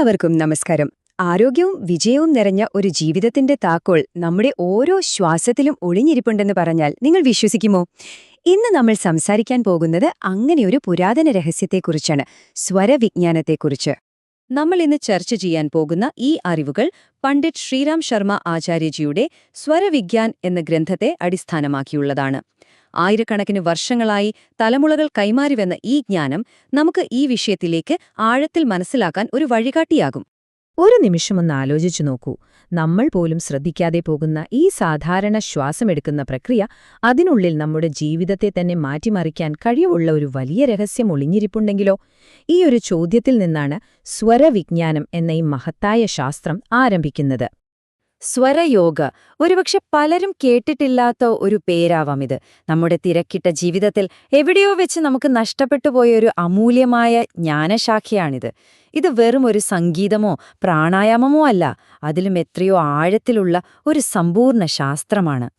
എല്ലാവർക്കും നമസ്കാരം. ആരോഗ്യവും വിജയവും നിറഞ്ഞ ഒരു ജീവിതത്തിന്റെ താക്കോൾ നമ്മുടെ ഓരോ ശ്വാസത്തിലും ഒളിഞ്ഞിരിപ്പുണ്ടെന്ന് പറഞ്ഞാൽ നിങ്ങൾ വിശ്വസിക്കുമോ? ഇന്ന് നമ്മൾ സംസാരിക്കാൻ പോകുന്നത് അങ്ങനെയൊരു പുരാതന രഹസ്യത്തെക്കുറിച്ചാണ് സ്വരവിജ്ഞാനത്തെക്കുറിച്ച്. നമ്മൾ ഇന്ന് ചർച്ച ചെയ്യാൻ പോകുന്ന ഈ അറിവുകൾ പണ്ഡിറ്റ് ശ്രീറാം ശർമ്മ ആചാര്യജിയുടെ സ്വരവിജ്ഞാൻ എന്ന ഗ്രന്ഥത്തെ അടിസ്ഥാനമാക്കിയുള്ളതാണ്. ആയിരക്കണക്കിന് വർഷങ്ങളായി തലമുറകൾ കൈമാറിവന്ന ഈ ജ്ഞാനം നമുക്ക് ഈ വിഷയത്തിലേക്ക് ആഴത്തിൽ മനസ്സിലാക്കാൻ ഒരു വഴികാട്ടിയാകും. ഒരു നിമിഷമൊന്ന് ആലോചിച്ചു നോക്കൂ. നമ്മൾ പോലും ശ്രദ്ധിക്കാതെ പോകുന്ന ഈ സാധാരണ ശ്വാസമെടുക്കുന്ന പ്രക്രിയ അതിനുള്ളിൽ നമ്മുടെ ജീവിതത്തെ തന്നെ മാറ്റിമറിക്കാൻ കഴിവുള്ള ഒരു വലിയ രഹസ്യം ഒളിഞ്ഞിരിപ്പുണ്ടെങ്കിലോ? ഈ ഒരു ചോദ്യത്തിൽ നിന്നാണ് സ്വരവിജ്ഞാനം എന്ന ഈ മഹത്തായ ശാസ്ത്രം ആരംഭിക്കുന്നത്. സ്വരയോഗ. ഒരുപക്ഷെ പലരും കേട്ടിട്ടില്ലാത്ത ഒരു പേരാവാം ഇത് നമ്മുടെ തിരക്കിട്ട ജീവിതത്തിൽ എവിടെയോ വെച്ച് നമുക്ക് നഷ്ടപ്പെട്ടുപോയ ഒരു അമൂല്യമായ ജ്ഞാനശാഖയാണിത്. ഇത് വെറും ഒരു സംഗീതമോ പ്രാണായാമമോ അല്ല അതിലും എത്രയോ ആഴത്തിലുള്ള ഒരു സമ്പൂർണ ശാസ്ത്രമാണ്.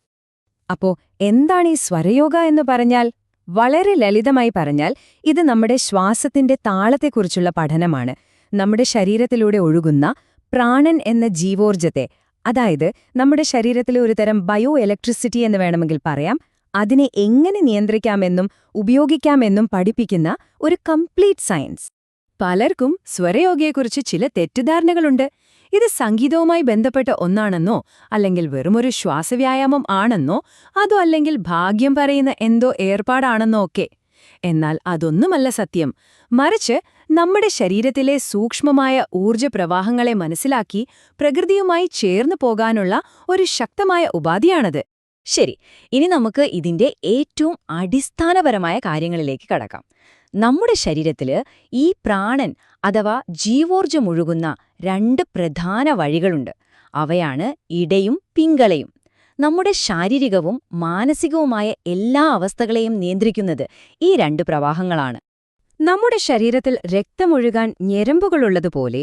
അപ്പോ എന്താണ് ഈ സ്വരയോഗ എന്ന് പറഞ്ഞാൽ? വളരെ ലളിതമായി പറഞ്ഞാൽ ഇത് നമ്മുടെ ശ്വാസത്തിന്റെ താളത്തെക്കുറിച്ചുള്ള പഠനമാണ്. നമ്മുടെ ശരീരത്തിലൂടെ ഒഴുകുന്ന പ്രാണൻ എന്ന ജീവോർജത്തെ അതായത് നമ്മുടെ ശരീരത്തിലെ ഒരുതരം ബയോ ഇലക്ട്രിസിറ്റി എന്ന് വേണമെങ്കിൽ പറയാം. അതിനെ എങ്ങനെ നിയന്ത്രിക്കാമെന്നും ഉപയോഗിക്കാമെന്നും പഠിപ്പിക്കുന്ന ഒരു കംപ്ലീറ്റ് സയൻസ്. പലർക്കും സ്വരയോഗയെക്കുറിച്ച് ചില തെറ്റിദ്ധാരണകളുണ്ട്. ഇത് സംഗീതവുമായി ബന്ധപ്പെട്ട ഒന്നാണെന്നോ അല്ലെങ്കിൽ വെറുമൊരു ശ്വാസവ്യായാമം ആണെന്നോ അതോ അല്ലെങ്കിൽ ഭാഗ്യം പറയുന്ന എന്തോ ഏർപ്പാടാണെന്നോ ഒക്കെ. എന്നാൽ അതൊന്നുമല്ല സത്യം. മറിച്ച് നമ്മുടെ ശരീരത്തിലെ സൂക്ഷ്മമായ ഊർജ പ്രവാഹങ്ങളെ മനസ്സിലാക്കി പ്രകൃതിയുമായി ചേർന്നു പോകാനുള്ള ഒരു ശക്തമായ ഉപാധിയാണത്. ശരി ഇനി നമുക്ക് ഇതിന്റെ ഏറ്റവും അടിസ്ഥാനപരമായ കാര്യങ്ങളിലേക്ക് കടക്കാം. നമ്മുടെ ശരീരത്തിൽ ഈ പ്രാണൻ അഥവാ ജീവോർജമൊഴുകുന്ന രണ്ട് പ്രധാന വഴികളുണ്ട്. അവയാണ് ഇടയും പിങ്കളയും നമ്മുടെ ശാരീരികവും മാനസികവുമായ എല്ലാ അവസ്ഥകളെയും നിയന്ത്രിക്കുന്നത് ഈ രണ്ട് പ്രവാഹങ്ങളാണ്. നമ്മുടെ ശരീരത്തിൽ രക്തമൊഴുകാൻ ഞെരമ്പുകളുള്ളതുപോലെ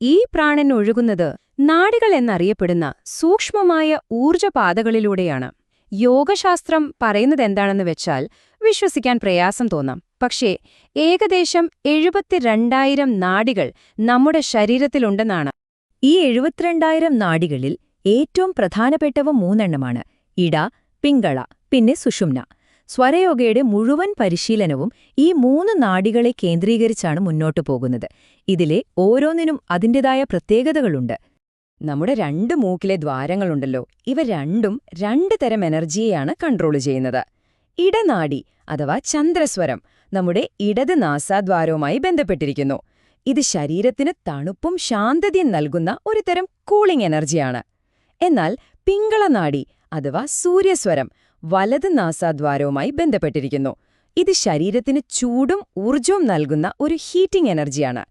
ഈ പ്രാണൻ ഒഴുകുന്നത് നാടികൾ എന്നറിയപ്പെടുന്ന സൂക്ഷ്മമായ ഊർജപാതകളിലൂടെയാണ്. യോഗശാസ്ത്രം പറയുന്നതെന്താണെന്ന് വെച്ചാൽ വിശ്വസിക്കാൻ പ്രയാസം തോന്നാം. പക്ഷേ ഏകദേശം എഴുപത്തിരണ്ടായിരം നാടികൾ നമ്മുടെ ശരീരത്തിലുണ്ടെന്നാണ്. ഈ എഴുപത്തിരണ്ടായിരം നാടികളിൽ ഏറ്റവും പ്രധാനപ്പെട്ടവ മൂന്നെണ്ണമാണ്. ഇട പിങ്കള പിന്നെ സുഷുമ്ന. സ്വരയോഗയുടെ മുഴുവൻ പരിശീലനവും ഈ മൂന്ന് നാടികളെ കേന്ദ്രീകരിച്ചാണ് മുന്നോട്ടു പോകുന്നത്. ഇതിലെ ഓരോന്നിനും അതിന്റെതായ പ്രത്യേകതകളുണ്ട്. നമ്മുടെ രണ്ട് മൂക്കിലെ ദ്വാരങ്ങളുണ്ടല്ലോ ഇവ രണ്ടും രണ്ട് തരം എനർജിയെയാണ് കൺട്രോൾ ചെയ്യുന്നത്. ഇടനാടി അഥവാ ചന്ദ്രസ്വരം നമ്മുടെ ഇടത് നാസാദ്വാരവുമായി ബന്ധപ്പെട്ടിരിക്കുന്നു. ഇത് ശരീരത്തിന് തണുപ്പും ശാന്തതയും നൽകുന്ന ഒരു തരം കൂളിംഗ് എനർജിയാണ്. എന്നാൽ പിങ്കളനാടി അഥവാ സൂര്യസ്വരം വലത് നാസാദ്വാരവുമായി ബന്ധപ്പെട്ടിരിക്കുന്നു. ഇത് ശരീരത്തിന് ചൂടും ഊർജവും നൽകുന്ന ഒരു ഹീറ്റിംഗ് എനർജിയാണ്.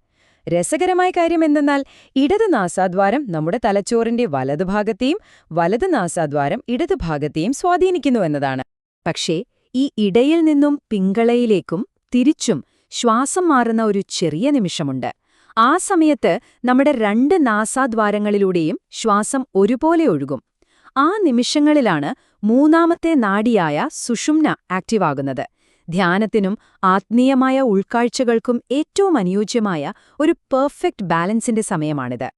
രസകരമായ കാര്യം എന്തെന്നാൽ ഇടത് നാസാദ്വാരം നമ്മുടെ തലച്ചോറിന്റെ വലതുഭാഗത്തെയും വലത് നാസാദ്വാരം ഇടതുഭാഗത്തെയും സ്വാധീനിക്കുന്നു എന്നതാണ്. പക്ഷേ ഈ ഇടയിൽ നിന്നും പിങ്കളയിലേക്കും തിരിച്ചും ശ്വാസം മാറുന്ന ഒരു ചെറിയ നിമിഷമുണ്ട്. ആ സമയത്ത് നമ്മുടെ രണ്ട് നാസാദ്വാരങ്ങളിലൂടെയും ശ്വാസം ഒരുപോലെ ഒഴുകും. ആ നിമിഷങ്ങളിലാണ് മൂന്നാമത്തെ നാഡിയായ സുഷുമ്ന ആക്റ്റീവാകുന്നത്. ധ്യാനത്തിനും ആത്മീയമായ ഉൾക്കാഴ്ചകൾക്കും ഏറ്റവും അനുയോജ്യമായ ഒരു പെർഫെക്റ്റ് ബാലൻസിന്റെ സമയമാണിത്.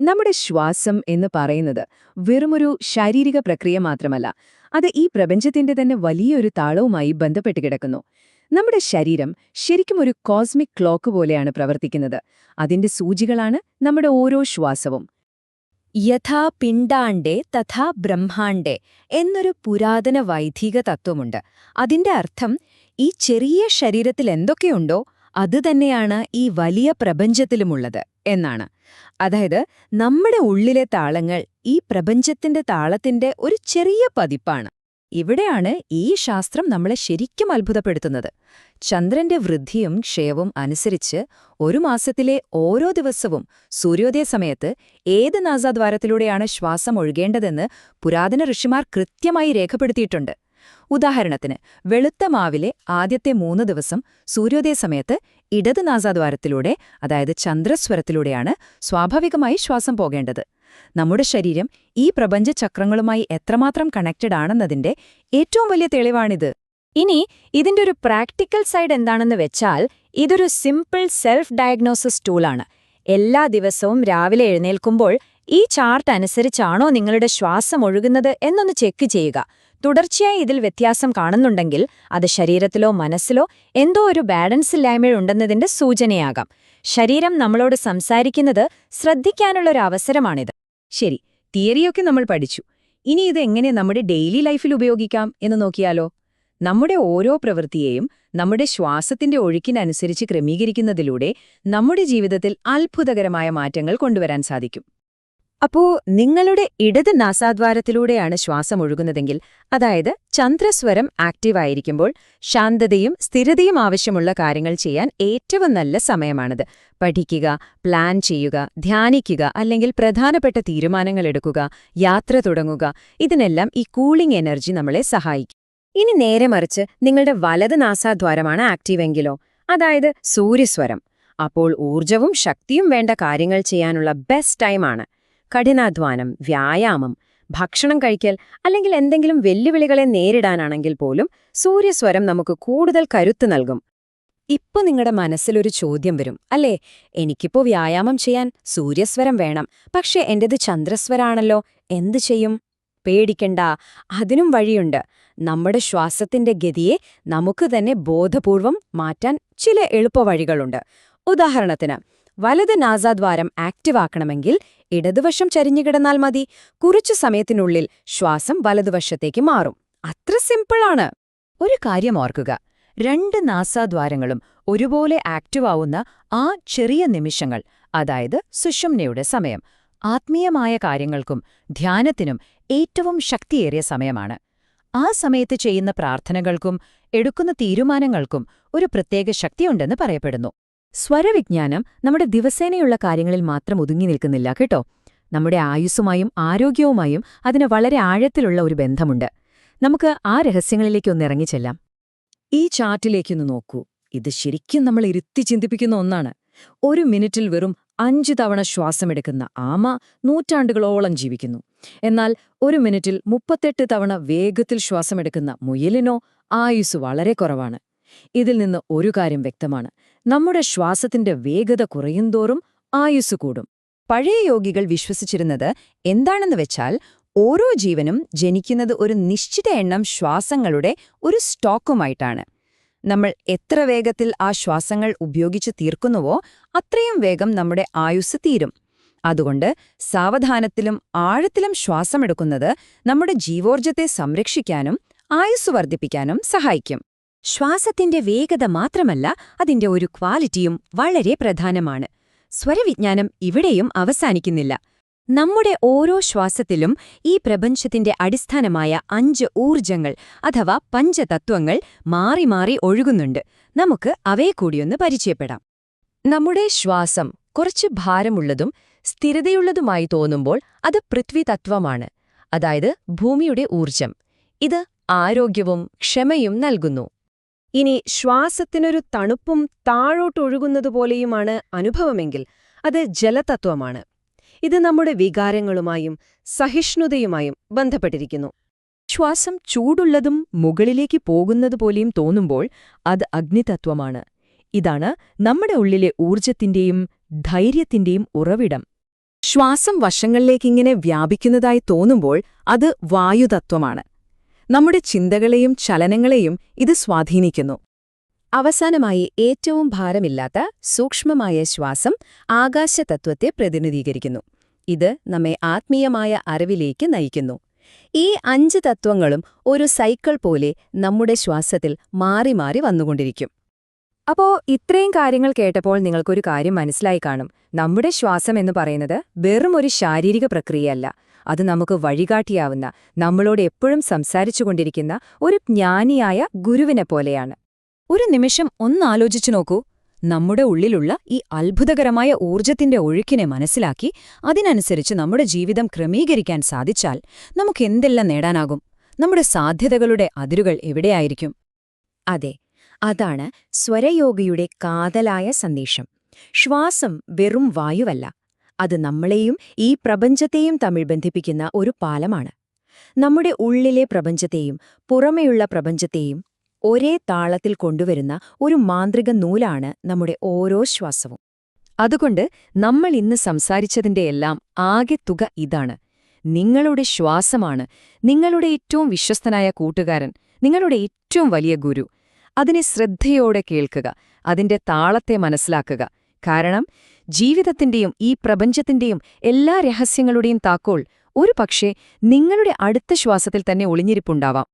നമ്മുടെ ശ്വാസം എന്ന് പറയുന്നത് വെറുമൊരു ശാരീരിക പ്രക്രിയ മാത്രമല്ല അത് ഈ പ്രപഞ്ചത്തിന്റെ തന്നെ വലിയൊരു താളവുമായി ബന്ധപ്പെട്ട് കിടക്കുന്നു. നമ്മുടെ ശരീരം ശരിക്കും ഒരു കോസ്മിക് ക്ലോക്ക് പോലെയാണ് പ്രവർത്തിക്കുന്നത്. അതിന്റെ സൂചികളാണ് നമ്മുടെ ഓരോ ശ്വാസവും. യഥാ പിണ്ടാണ്ഡേ തഥാ ബ്രഹ്മാണ്ഡേ എന്നൊരു പുരാതന വൈദിക തത്വമുണ്ട്. അതിന്റെ അർത്ഥം ഈ ചെറിയ ശരീരത്തിൽ എന്തൊക്കെയുണ്ടോ അതുതന്നെയാണ് ഈ വലിയ പ്രപഞ്ചത്തിലുമുള്ളത് എന്നാണ്. അതായത് നമ്മുടെ ഉള്ളിലെ താളങ്ങൾ ഈ പ്രപഞ്ചത്തിന്റെ താളത്തിന്റെ ഒരു ചെറിയ പതിപ്പാണ്. ഇവിടെയാണ് ഈ ശാസ്ത്രം നമ്മളെ ശരിക്കും അത്ഭുതപ്പെടുത്തുന്നത്. ചന്ദ്രന്റെ വൃദ്ധിയും ക്ഷയവും അനുസരിച്ച് ഒരു മാസത്തിലെ ഓരോ ദിവസവും സൂര്യോദയ സമയത്ത് ഏത് നാസാദ്വാരത്തിലൂടെയാണ് ശ്വാസം ഒഴുകേണ്ടതെന്ന് പുരാതന ഋഷിമാർ കൃത്യമായി രേഖപ്പെടുത്തിയിട്ടുണ്ട്. ഉദാഹരണത്തിന് വെളുത്ത മാവിലെ ആദ്യത്തെ മൂന്ന് ദിവസം സൂര്യോദയ സമയത്ത് ഇടത് നാസാദ്വാരത്തിലൂടെ അതായത് ചന്ദ്രസ്വരത്തിലൂടെയാണ് സ്വാഭാവികമായി ശ്വാസം പോകേണ്ടത്. നമ്മുടെ ശരീരം ഈ പ്രപഞ്ച ചക്രങ്ങളുമായി എത്രമാത്രം കണക്റ്റഡ് ആണെന്നതിന്റെ ഏറ്റവും വലിയ തെളിവാണിത്. ഇനി ഇതിന്റെ ഒരു പ്രാക്ടിക്കൽ സൈഡ് എന്താണെന്ന് വെച്ചാൽ ഇതൊരു സിമ്പിൾ സെൽഫ് ഡയഗ്നോസിസ് ടൂളാണ് എല്ലാ ദിവസവും രാവിലെ എഴുന്നേൽക്കുമ്പോൾ ഈ ചാർട്ട് അനുസരിച്ചാണോ നിങ്ങളുടെ ശ്വാസം ഒഴുകുന്നത് എന്നൊന്ന് ചെക്ക് ചെയ്യുക. തുടർച്ചയായി ഇതിൽ വ്യത്യാസം കാണുന്നുണ്ടെങ്കിൽ അത് ശരീരത്തിലോ മനസ്സിലോ എന്തോ ഒരു ബാലൻസ് ഇല്ലായ്മയുണ്ടെന്നതിന്റെ സൂചനയാകാം. ശരീരം നമ്മളോട് സംസാരിക്കുന്നത് ശ്രദ്ധിക്കാനുള്ള ഒരു അവസരമാണിത്. ശരി തിയറിയൊക്കെ നമ്മൾ പഠിച്ചു. ഇനി ഇത് എങ്ങനെ നമ്മുടെ ഡെയിലി ലൈഫിൽ ഉപയോഗിക്കാം എന്ന് നോക്കിയാലോ? നമ്മുടെ ഓരോ പ്രവൃത്തിയെയും നമ്മുടെ ശ്വാസത്തിന്റെ ഒഴുക്കിനനുസരിച്ച് ക്രമീകരിക്കുന്നതിലൂടെ നമ്മുടെ ജീവിതത്തിൽ അത്ഭുതകരമായ മാറ്റങ്ങൾ കൊണ്ടുവരാൻ സാധിക്കും. അപ്പോ നിങ്ങളുടെ ഇടത് നാസാദ്വാരത്തിലൂടെയാണ് ശ്വാസം ഒഴുകുന്നതെങ്കിൽ അതായത് ചന്ദ്രസ്വരം ആക്റ്റീവായിരിക്കുമ്പോൾ ശാന്തതയും സ്ഥിരതയും ആവശ്യമുള്ള കാര്യങ്ങൾ ചെയ്യാൻ ഏറ്റവും നല്ല സമയമാണിത്. പഠിക്കുക പ്ലാൻ ചെയ്യുക ധ്യാനിക്കുക അല്ലെങ്കിൽ പ്രധാനപ്പെട്ട തീരുമാനങ്ങൾ എടുക്കുക യാത്ര തുടങ്ങുക ഇതിനെല്ലാം ഈ കൂളിംഗ് എനർജി നമ്മളെ സഹായിക്കും. ഇനി നേരെ മറിച്ച് നിങ്ങളുടെ വലത് നാസാദ്വാരമാണ് ആക്റ്റീവെങ്കിലോ അതായത് സൂര്യസ്വരം. അപ്പോൾ ഊർജവും ശക്തിയും വേണ്ട കാര്യങ്ങൾ ചെയ്യാനുള്ള ബെസ്റ്റ് ടൈമാണ് കഠിനാധ്വാനം വ്യായാമം ഭക്ഷണം കഴിക്കൽ അല്ലെങ്കിൽ എന്തെങ്കിലും വെല്ലുവിളികളെ നേരിടാനാണെങ്കിൽ പോലും സൂര്യസ്വരം നമുക്ക് കൂടുതൽ കരുത്ത് നൽകും. ഇപ്പൊ നിങ്ങളുടെ മനസ്സിലൊരു ചോദ്യം വരും. അല്ലേ? എനിക്കിപ്പോ വ്യായാമം ചെയ്യാൻ സൂര്യസ്വരം വേണം. പക്ഷെ എന്റേത് ചന്ദ്രസ്വരാണല്ലോ. എന്തു ചെയ്യും? പേടിക്കണ്ട. അതിനും വഴിയുണ്ട്. നമ്മുടെ ശ്വാസത്തിന്റെ ഗതിയെ നമുക്ക് തന്നെ ബോധപൂർവം മാറ്റാൻ ചില എളുപ്പവഴികളുണ്ട്. ഉദാഹരണത്തിന് വലത് നാസാദ്വാരം ആക്റ്റീവ് ആക്കണമെങ്കിൽ ഇടതുവശം ചരിഞ്ഞുകിടന്നാൽ മതി. കുറച്ചു സമയത്തിനുള്ളിൽ ശ്വാസം വലതുവശത്തേക്ക് മാറും. അത്ര സിമ്പിളാണ്. ഒരു കാര്യം ഓർക്കുക. രണ്ട് നാസാദ്വാരങ്ങളും ഒരുപോലെ ആക്റ്റീവ് ആവുന്ന ആ ചെറിയ നിമിഷങ്ങൾ അതായത് സുഷുമ്നയുടെ സമയം ആത്മീയമായ കാര്യങ്ങൾക്കും ധ്യാനത്തിനും ഏറ്റവും ശക്തിയേറിയ സമയമാണ്. ആ സമയത്ത് ചെയ്യുന്ന പ്രാർത്ഥനകൾക്കും എടുക്കുന്ന തീരുമാനങ്ങൾക്കും ഒരു പ്രത്യേക ശക്തിയുണ്ടെന്ന് പറയപ്പെടുന്നു. സ്വരവിജ്ഞാനം നമ്മുടെ ദിവസേനയുള്ള കാര്യങ്ങളിൽ മാത്രം ഒതുങ്ങി നിൽക്കുന്നില്ല കേട്ടോ. നമ്മുടെ ആയുസ്സുമായും ആരോഗ്യവുമായും അതിന് വളരെ ആഴത്തിലുള്ള ഒരു ബന്ധമുണ്ട്. നമുക്ക് ആ രഹസ്യങ്ങളിലേക്കൊന്ന് ഇറങ്ങിച്ചെല്ലാം. ഈ ചാർട്ടിലേക്കൊന്ന് നോക്കൂ. ഇത് ശരിക്കും നമ്മൾ ഇരുത്തി ചിന്തിപ്പിക്കുന്ന ഒന്നാണ്. ഒരു മിനിറ്റിൽ വെറും അഞ്ച് തവണ ശ്വാസമെടുക്കുന്ന ആമ നൂറ്റാണ്ടുകളോളം ജീവിക്കുന്നു. എന്നാൽ ഒരു മിനിറ്റിൽ മുപ്പത്തെട്ട് തവണ വേഗത്തിൽ ശ്വാസമെടുക്കുന്ന മുയലിനോ ആയുസ് വളരെ കുറവാണ്. ഇതിൽ നിന്ന് ഒരു കാര്യം വ്യക്തമാണ്. നമ്മുടെ ശ്വാസത്തിന്റെ വേഗത കുറയുന്തോറും ആയുസ് കൂടും. പഴയ യോഗികൾ വിശ്വസിച്ചിരുന്നത് എന്താണെന്ന് വെച്ചാൽ ഓരോ ജീവനും ജനിക്കുന്നത് ഒരു നിശ്ചിത എണ്ണം ശ്വാസങ്ങളുടെ ഒരു സ്റ്റോക്കുമായിട്ടാണ്. നമ്മൾ എത്ര വേഗത്തിൽ ആ ശ്വാസങ്ങൾ ഉപയോഗിച്ച് തീർക്കുന്നുവോ അത്രയും വേഗം നമ്മുടെ ആയുസ് തീരും. അതുകൊണ്ട് സാവധാനത്തിലും ആഴത്തിലും ശ്വാസമെടുക്കുന്നത് നമ്മുടെ ജീവോർജത്തെ സംരക്ഷിക്കാനും ആയുസ് വർദ്ധിപ്പിക്കാനും സഹായിക്കും. ശ്വാസത്തിന്റെ വേഗത മാത്രമല്ല അതിന്റെ ഒരു ക്വാളിറ്റിയും വളരെ പ്രധാനമാണ്. സ്വരവിജ്ഞാനം ഇവിടെയും അവസാനിക്കുന്നില്ല. നമ്മുടെ ഓരോ ശ്വാസത്തിലും ഈ പ്രപഞ്ചത്തിന്റെ അടിസ്ഥാനമായ അഞ്ച് ഊർജങ്ങൾ അഥവാ പഞ്ചതത്വങ്ങൾ മാറി മാറി ഒഴുകുന്നുണ്ട്. നമുക്ക് അവയെ കൂടിയൊന്ന് പരിചയപ്പെടാം. നമ്മുടെ ശ്വാസം കുറച്ച് ഭാരമുള്ളതും സ്ഥിരതയുള്ളതുമായി തോന്നുമ്പോൾ അത് പൃഥ്വിതത്വമാണ് അതായത് ഭൂമിയുടെ ഊർജം ഇത് ആരോഗ്യവും ക്ഷമയും നൽകുന്നു. ഇനി ശ്വാസത്തിനൊരു തണുപ്പും താഴോട്ടൊഴുകുന്നതുപോലെയുമാണ് അനുഭവമെങ്കിൽ അത് ജലതത്വമാണ്. ഇത് നമ്മുടെ വികാരങ്ങളുമായും സഹിഷ്ണുതയുമായും ബന്ധപ്പെട്ടിരിക്കുന്നു. ശ്വാസം ചൂടുള്ളതും മുകളിലേക്ക് പോകുന്നതുപോലെയും തോന്നുമ്പോൾ അത് അഗ്നിതത്വമാണ്. ഇതാണ് നമ്മുടെ ഉള്ളിലെ ഊർജത്തിന്റെയും ധൈര്യത്തിന്റെയും ഉറവിടം. ശ്വാസം വശങ്ങളിലേക്കിങ്ങനെ വ്യാപിക്കുന്നതായി തോന്നുമ്പോൾ അത് വായുതത്വമാണ്. നമ്മുടെ ചിന്തകളെയും ചലനങ്ങളെയും ഇത് സ്വാധീനിക്കുന്നു. അവസാനമായി ഏറ്റവും ഭാരമില്ലാത്ത സൂക്ഷ്മമായ ശ്വാസം ആകാശതത്വത്തെ പ്രതിനിധീകരിക്കുന്നു. ഇത് നമ്മെ ആത്മീയമായ അറിവിലേക്ക് നയിക്കുന്നു. ഈ അഞ്ച് തത്വങ്ങളും ഒരു സൈക്കിൾ പോലെ നമ്മുടെ ശ്വാസത്തിൽ മാറി മാറി വന്നുകൊണ്ടിരിക്കും. അപ്പോ ഇത്രയും കാര്യങ്ങൾ കേട്ടപ്പോൾ നിങ്ങൾക്കൊരു കാര്യം മനസ്സിലായി കാണും. നമ്മുടെ ശ്വാസം എന്ന് പറയുന്നത് വെറും ഒരു ശാരീരിക പ്രക്രിയയല്ല. അത് നമുക്ക് വഴികാട്ടിയാവുന്ന നമ്മളോട് എപ്പോഴും സംസാരിച്ചുകൊണ്ടിരിക്കുന്ന ഒരു ജ്ഞാനിയായ ഗുരുവിനെ പോലെയാണ്. ഒരു നിമിഷം ഒന്നാലോചിച്ചു നോക്കൂ. നമ്മുടെ ഉള്ളിലുള്ള ഈ അത്ഭുതകരമായ ഊർജത്തിന്റെ ഒഴുക്കിനെ മനസ്സിലാക്കി അതിനനുസരിച്ച് നമ്മുടെ ജീവിതം ക്രമീകരിക്കാൻ സാധിച്ചാൽ നമുക്കെന്തെല്ലാം നേടാനാകും? നമ്മുടെ സാധ്യതകളുടെ അതിരുകൾ എവിടെയായിരിക്കും? അതെ അതാണ് സ്വരയോഗിയുടെ കാതലായ സന്ദേശം. ശ്വാസം വെറും വായുവല്ല അത് നമ്മളെയും ഈ പ്രപഞ്ചത്തെയും തമ്മിൽ ബന്ധിപ്പിക്കുന്ന ഒരു പാലമാണ്. നമ്മുടെ ഉള്ളിലെ പ്രപഞ്ചത്തെയും പുറമെയുള്ള പ്രപഞ്ചത്തെയും ഒരേ താളത്തിൽ കൊണ്ടുവരുന്ന ഒരു മാന്ത്രിക നൂലാണ് നമ്മുടെ ഓരോ ശ്വാസവും. അതുകൊണ്ട് നമ്മൾ ഇന്ന് സംസാരിച്ചതിന്റെ എല്ലാം ആകെ തുക ഇതാണ്. നിങ്ങളുടെ ശ്വാസമാണ്. നിങ്ങളുടെ ഏറ്റവും വിശ്വസ്തനായ കൂട്ടുകാരൻ. നിങ്ങളുടെ ഏറ്റവും വലിയ ഗുരു. അതിനെ ശ്രദ്ധയോടെ കേൾക്കുക. അതിന്റെ താളത്തെ മനസ്സിലാക്കുക. കാരണം ജീവിതത്തിന്റെയും ഈ പ്രപഞ്ചത്തിന്റെയും എല്ലാ രഹസ്യങ്ങളുടെയും താക്കോൾ ഒരു നിങ്ങളുടെ അടുത്ത ശ്വാസത്തിൽ തന്നെ ഒളിഞ്ഞിരിപ്പുണ്ടാവാം.